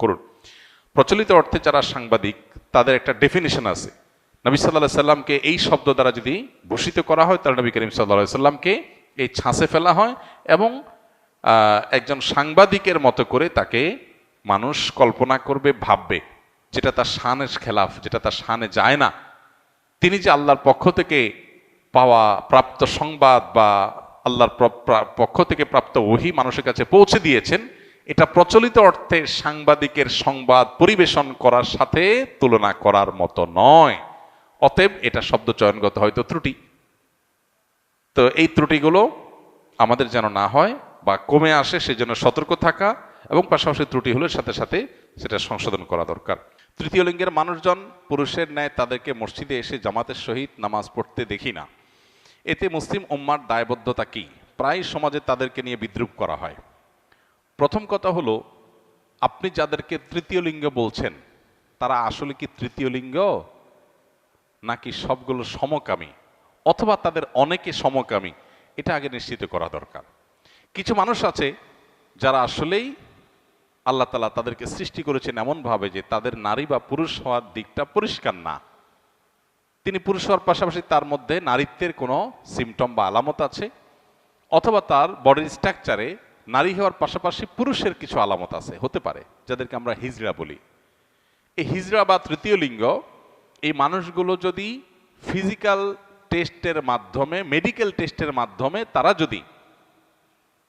করুন। প্রচলিত অর্থে যারা সাংবাদিক, তাদের একটা ডেফিনেশন আছে। নবী সাল্লাহ সাল্লামকে এই শব্দ দ্বারা যদি ভূষিত করা হয়, তাহলে নবী করিম সাল্লাহ সাল্লামকে এই ছাঁচে ফেলা হয় এবং একজন সাংবাদিকের মতো করে তাকে মানুষ কল্পনা করবে, ভাববে, যেটা তার শানের খেলাফ, যেটা তার শানে যায় না। তিনি যে আল্লাহর পক্ষ থেকে পাওয়া প্রাপ্ত সংবাদ বা আল্লাহর পক্ষ থেকে প্রাপ্ত ওহি মানুষের কাছে পৌঁছে দিয়েছেন এটা প্রচলিত অর্থে সাংবাদিকের সংবাদ পরিবেশন করার সাথে তুলনা করার মতো নয়। অতএব এটা শব্দ চয়নগত হয়তো ত্রুটি। তো এই ত্রুটিগুলো আমাদের যেন না হয় বা কমে আসে, সেজন্য সতর্ক থাকা এবং পাশাপাশি ত্রুটি হলে সাথে সাথে সেটা সংশোধন করা দরকার। তৃতীয় লিঙ্গের মানুষজন পুরুষের ন্যায় তাদেরকে মসজিদে এসে জামাতের সহিত নামাজ পড়তে দেখি না। এতে মুসলিম উম্মার দায়বদ্ধতা কি? প্রায় সমাজে তাদেরকে নিয়ে বিদ্রুপ করা হয়। প্রথম কথা হলো, আপনি যাদেরকে তৃতীয় লিঙ্গ বলছেন, তারা আসলে কি তৃতীয় লিঙ্গ? নাকি সবগুলো সমকামী? অথবা তাদের অনেকে সমকামী? এটা আগে নিশ্চিত করা দরকার। কিছু মানুষ আছে, যারা আসলেই আল্লাহ তালা তাদেরকে সৃষ্টি করেছেন এমনভাবে যে তাদের নারী বা পুরুষ হওয়ার দিকটা পরিষ্কার না। তিনি পুরুষ হওয়ার পাশাপাশি তার মধ্যে নারীত্বের কোনো সিমটম বা আলামত আছে? অথবা তার বডির স্ট্রাকচারে নারী হওয়ার পাশাপাশি পুরুষের কিছু আলামত আছে, হতে পারে, যাদেরকে আমরা হিজড়া বলি। এই হিজড়া বা তৃতীয় লিঙ্গ, এই মানুষগুলো যদি ফিজিক্যাল টেস্টের মাধ্যমে মেডিকেল টেস্টের মাধ্যমে তারা যদি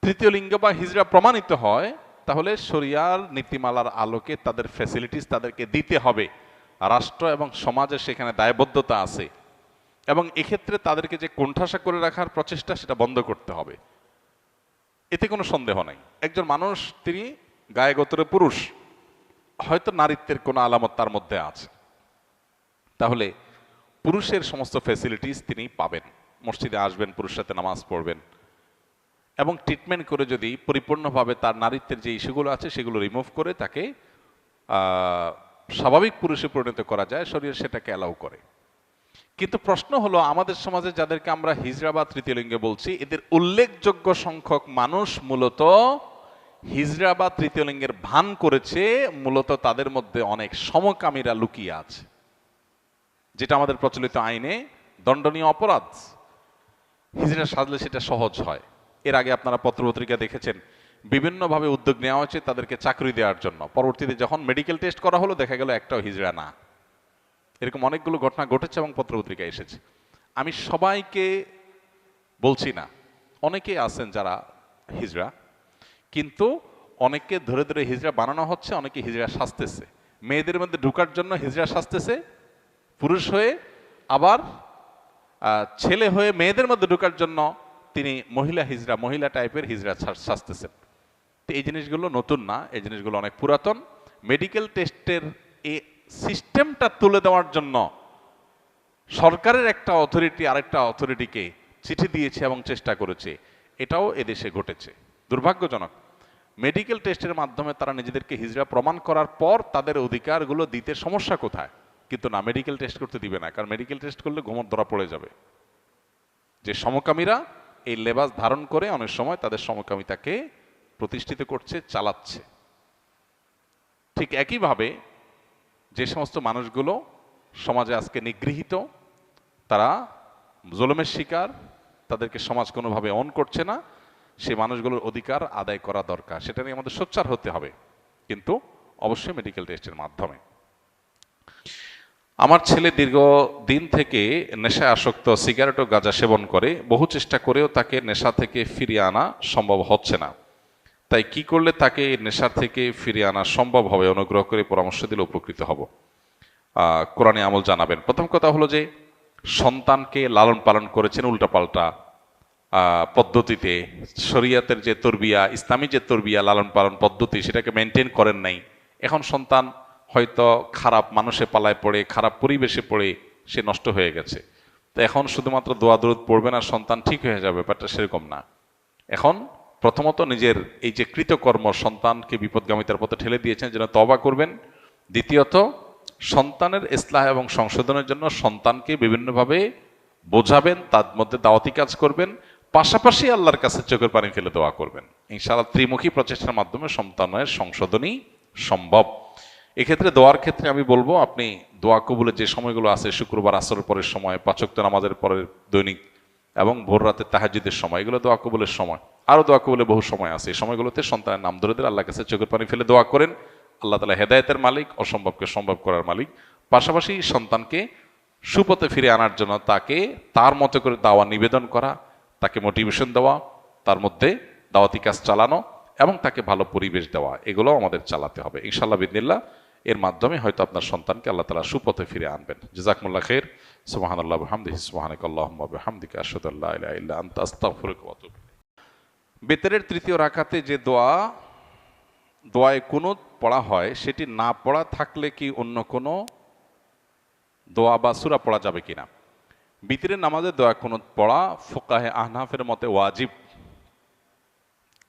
তৃতীয় লিঙ্গ বা হিজড়া প্রমাণিত হয়, তাহলে শরিয়ার নীতিমালার আলোকে তাদের ফ্যাসিলিটিস তাদেরকে দিতে হবে। রাষ্ট্র এবং সমাজের সেখানে দায়বদ্ধতা আছে। এবং এক্ষেত্রে তাদেরকে যে কোণঠাসা করে রাখার প্রচেষ্টা, সেটা বন্ধ করতে হবে। এতে কোনো সন্দেহ নাই। একজন মানুষ, তিনি গায়ে গোত্রে পুরুষ, হয়তো নারীত্বের কোনো আলামত তার মধ্যে আছে। তাহলে পুরুষের সমস্ত ফ্যাসিলিটিস তিনি পাবেন। মসজিদে আসবেন, পুরুষের সাথে নামাজ পড়বেন। এবং ট্রিটমেন্ট করে যদি পরিপূর্ণভাবে তার নারীত্বের যে ইস্যুগুলো আছে, সেগুলো রিমুভ করে তাকে স্বাভাবিক পুরুষে পরিণত করা যায়, শরীর সেটাকে অ্যালাউ করে। কিন্তু প্রশ্ন হলো, আমাদের সমাজে যাদেরকে আমরা হিজড়া বা তৃতীয় লিঙ্গে বলছি, এদের উল্লেখযোগ্য সংখ্যক মানুষ মূলত হিজড়া বা তৃতীয় লিঙ্গের ভান করেছে, মূলত তাদের মধ্যে অনেক সমকামীরা লুকিয়ে আছে। যেটা আমাদের প্রচলিত আইনে দণ্ডনীয় অপরাধ। হিজড়া সাজলে সেটা সহজ হয়। এর আগে আপনারা পত্রপত্রিকা দেখেছেন, বিভিন্নভাবে উদ্যোগ নেওয়া হয়েছে তাদেরকে চাকরি দেওয়ার জন্য। পরবর্তীতে যখন মেডিকেল টেস্ট করা হলো, দেখা গেল একটাও হিজড়া না। এরকম অনেকগুলো ঘটনা ঘটেছে এবং পত্রপত্রিকায় এসেছে। আমি সবাইকে বলছি না অনেকে আছেন যারা হিজড়া কিন্তু অনেকে ধরে ধরে হিজড়া বানানো হচ্ছে, অনেকে হিজড়া সাজতেছে। মেয়েদের মধ্যে ঢুকার জন্য হিজড়া সাজতেছে, পুরুষ হয়ে আবার ছেলে হয়ে মেয়েদের মধ্যে ঢোকার জন্য তিনি মহিলা হিজড়া মহিলা টাইপের হিজড়া সাজতেছেন। তো এই জিনিসগুলো নতুন না, এই জিনিসগুলো অনেক পুরাতন। মেডিকেল টেস্টের এই সিস্টেমটা তুলে দেওয়ার জন্য সরকারের একটা অথরিটি আরেকটা অথরিটিকে চিঠি দিয়েছে এবং চেষ্টা করেছে। এটাও এদেশে ঘটেছে। দুর্ভাগ্যজনক। মেডিকেল টেস্টের মাধ্যমে তারা নিজেদেরকে হিজড়া প্রমাণ করার পর তাদের অধিকারগুলো দিতে সমস্যা কোথায়? কিন্তু না মেডিকেল টেস্ট করতে দিবে না, কারণ মেডিকেল টেস্ট করলে ঘুমর ধরা পড়ে যাবে। যে সমকামীরা এই লেবাস ধারণ করে অনেক সময় তাদের সমকামিতাকে প্রতিষ্ঠিত করছে, চালাচ্ছে। ঠিক একইভাবে যে সমস্ত মানুষগুলো সমাজে আজকে নিগৃহীত, তারা জুলুমের শিকার, তাদেরকে সমাজ কোনোভাবে অন করছে না সে মানুষগুলোর অধিকার আদায় করা দরকার। সেটা নিয়ে আমাদের সোচ্চার হতে হবে, কিন্তু অবশ্যই মেডিকেল টেস্টের মাধ্যমে। আমার ছেলে দীর্ঘ দিন থেকে নেশায় আসক্ত সিগারেট ও গাঁজা সেবন করে, বহু চেষ্টা করেও তাকে নেশা থেকে ফিরিয়ে আনা সম্ভব হচ্ছে না। তাই কি করলে তাকে নেশার থেকে ফিরিয়ে আনা সম্ভব হবে? অনুগ্রহ করে পরামর্শ দিলে উপকৃত হব। কোরআনে আমল জানাবেন। প্রথম কথা হলো যে, সন্তানকে লালন পালন করেছেন উল্টাপাল্টা পদ্ধতিতে। শরিয়াতের যে তরবিয়া, ইসলামী যে তরবিয়া লালন পালন পদ্ধতি, সেটাকে মেনটেন করেন নাই। এখন সন্তান হয়তো খারাপ মানুষে পালায় পড়ে, খারাপ পরিবেশে পড়ে, সে নষ্ট হয়ে গেছে। তো এখন শুধুমাত্র দোয়া দরুদ পড়বে না, সন্তান ঠিক হয়ে যাবে, ব্যাপারটা সেরকম না। এখন প্রথমত নিজের এই যে কৃতকর্ম সন্তানকে বিপদগামিতার পথে ঠেলে দিয়েছেন, যেন তবা করবেন। দ্বিতীয়ত, সন্তানের ইসলাহ এবং সংশোধনের জন্য সন্তানকে বিভিন্নভাবে বোঝাবেন, তার মধ্যে দাওয়াতি কাজ করবেন, পাশাপাশি আল্লাহর কাছে চোখের পানি ফেলে দোয়া করবেন। ইনশাআল্লাহ ত্রিমুখী প্রচেষ্টার মাধ্যমে সন্তানের সংশোধনই সম্ভব। এক্ষেত্রে দোয়ার ক্ষেত্রে আমি বলব, আপনি দোয়া কবুলের যে সময়গুলো আছে, শুক্রবার আসরের পরের সময় পাচক্ত নামাজের পরের দৈনিক এবং ভোর রাতে তাহাজিদের সময়, এগুলো দোয়া কবুলের সময়। আরও দোয়া কবুলের বহু সময় আছে। এই সময়গুলোতে সন্তানের নাম ধরে দিলে আল্লাহ কাছে চোখের পানি ফেলে দোয়া করেন। আল্লাহ তালা হেদায়তের মালিক, অসম্ভবকে সম্ভব করার মালিক। পাশাপাশি সন্তানকে সুপথে ফিরে আনার জন্য তাকে তার মতো করে দাওয়া নিবেদন করা, তাকে মোটিভেশন দেওয়া, তার মধ্যে দাওয়াতি কাজ চালানো এবং তাকে ভালো পরিবেশ দেওয়া এগুলো আমাদের চালাতে হবে। ইনশাল্লাহ বিদিল্লা এর মাধ্যমে হয়তো আপনার সন্তানকে আল্লাহ তালা সুপথে ফিরে আনবেন। জাজাকমুল্লাহ খের সুবাহান আল্লাহ হামদিহি সুবাহানিক আল্লাহ হামদিকা আশাদুল্লাহ ইল্লা আন্তা। বেতেরের তৃতীয় রাখাতে যে দোয়া, দোয়ায় কুনুত পড়া হয়, সেটি না পড়া থাকলে কি অন্য কোনো দোয়া বা সুরা পড়া যাবে কিনা? বিতরের নামাজে দোয়া কুনুত পড়া, ফোকাহে আহনাফের মতে ওয়াজিব।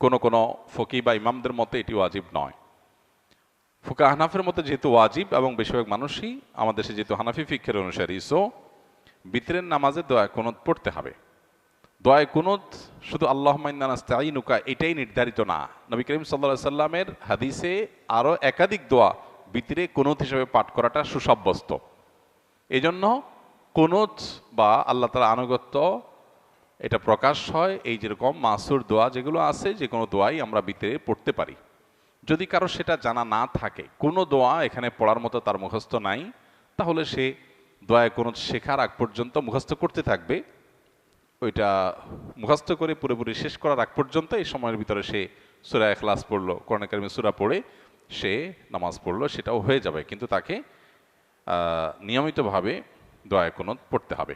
কোন কোন ফকি বা ইমামদের মতে এটি ওয়াজিব নয়। ফুকা আহনাফের মতে যেহেতু ওয়াজিব এবং বেশিরভাগ মানুষই আমাদের দেশে যেহেতু হানাফি ফিক্ষের অনুসারী সো বিতরের নামাজে দোয়া কুনুত পড়তে হবে। দোয়ায় কুনুত, শুধু আল্লাহ মাইনাস্তাইনুকা এটাই নির্ধারিত না। নবী করিম সাল্লা সাল্লামের হাদিসে আরও একাধিক দোয়া বিতরে কুনুত হিসেবে পাঠ করাটা সুসাব্যস্ত। এই জন্য কুনুত বা আল্লাহ তালা আনুগত্য, এটা প্রকাশ হয় এই যেরকম মাসুর দোয়া যেগুলো আছে, যে কোনো দোয়াই আমরা বিতরে পড়তে পারি। যদি কারও সেটা জানা না থাকে, কোনো দোয়া এখানে পড়ার মতো তার মুখস্থ নাই, তাহলে সে দোয়ায় কোনো শেখার আগ পর্যন্ত মুখস্থ করতে থাকবে। ওইটা মুখস্থ করে পুরোপুরি শেষ করার আগ পর্যন্ত এই সময়ের ভিতরে সে সুরা এখলাস পড়ল করোনা কারিমে সুরা পড়ে সে নামাজ পড়ল, সেটাও হয়ে যাবে। কিন্তু তাকে নিয়মিতভাবে দয়া কোনো পড়তে হবে।